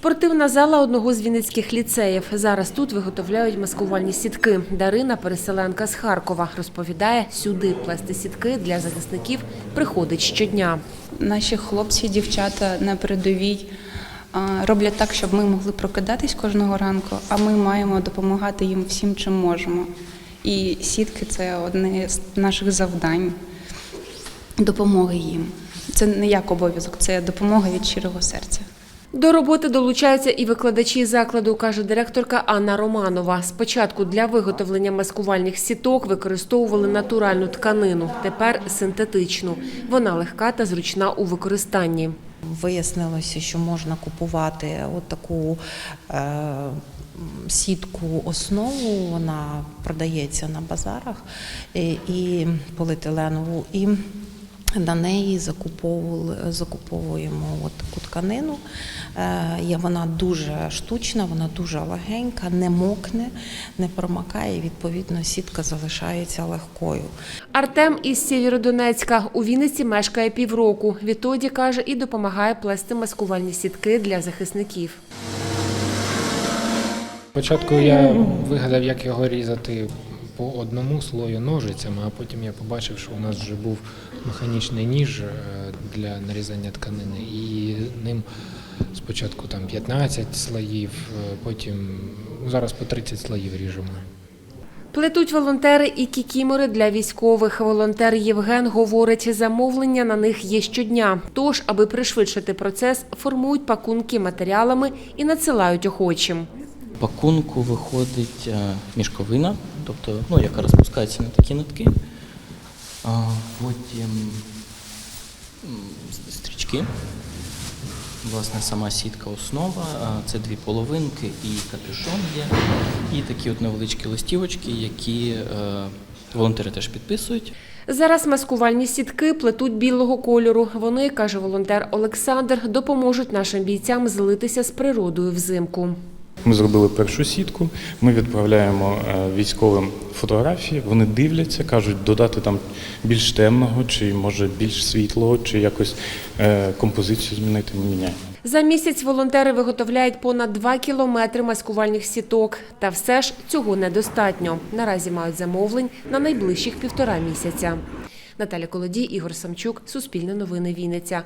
Спортивна зала одного з вінницьких ліцеїв. Зараз тут виготовляють маскувальні сітки. Дарина, переселенка з Харкова, розповідає, сюди плести сітки для захисників приходить щодня. Наші хлопці, дівчата на передовій роблять так, щоб ми могли прокидатись кожного ранку, а ми маємо допомагати їм всім, чим можемо. І сітки це одне з наших завдань допомоги їм. Це не як обов'язок, це допомога від щирого серця. До роботи долучаються і викладачі закладу, каже директорка Анна Романова. Спочатку для виготовлення маскувальних сіток використовували натуральну тканину, тепер синтетичну. Вона легка та зручна у використанні. Вияснилося, що можна купувати от таку е, сітку основу, вона продається на базарах і, і поліетиленову. І на неї закуповуємо от таку тканину. Е, вона дуже штучна, вона дуже легенька, не мокне, не промакає. Відповідно, сітка залишається легкою. Артем із Сєвєродонецька у Вінниці мешкає півроку. Відтоді каже і допомагає плести маскувальні сітки для захисників. Спочатку я вигадав, як його різати по одному слою ножицями, а потім я побачив, що у нас вже був механічний ніж е, для нарізання тканини, і ним спочатку там 15 слоїв, е, потім ну, зараз по 30 слоїв ріжемо. Плетуть волонтери і кікімори для військових. Волонтер Євген говорить, замовлення на них є щодня. Тож, аби пришвидшити процес, формують пакунки матеріалами і надсилають охочим. пакунку виходить е, мішковина, тобто, ну, яка розпускається на такі нитки. А, Потім стрічки. Власне, сама сітка основа, це дві половинки і капюшон є. І такі от невеличкі листівочки, які е, волонтери теж підписують. Зараз маскувальні сітки плетуть білого кольору. Вони, каже волонтер Олександр, допоможуть нашим бійцям злитися з природою взимку. Ми зробили першу сітку. Ми відправляємо е, військовим фотографії. Вони дивляться, кажуть, додати там більш темного, чи може більш світлого, чи якось е, композицію змінити. Ми міняємо. За місяць волонтери виготовляють понад 2 кілометри маскувальних сіток. Та все ж цього недостатньо. Наразі мають замовлень на найближчих півтора місяця. Наталя Колодій, Ігор Самчук, Суспільне новини Вінниця.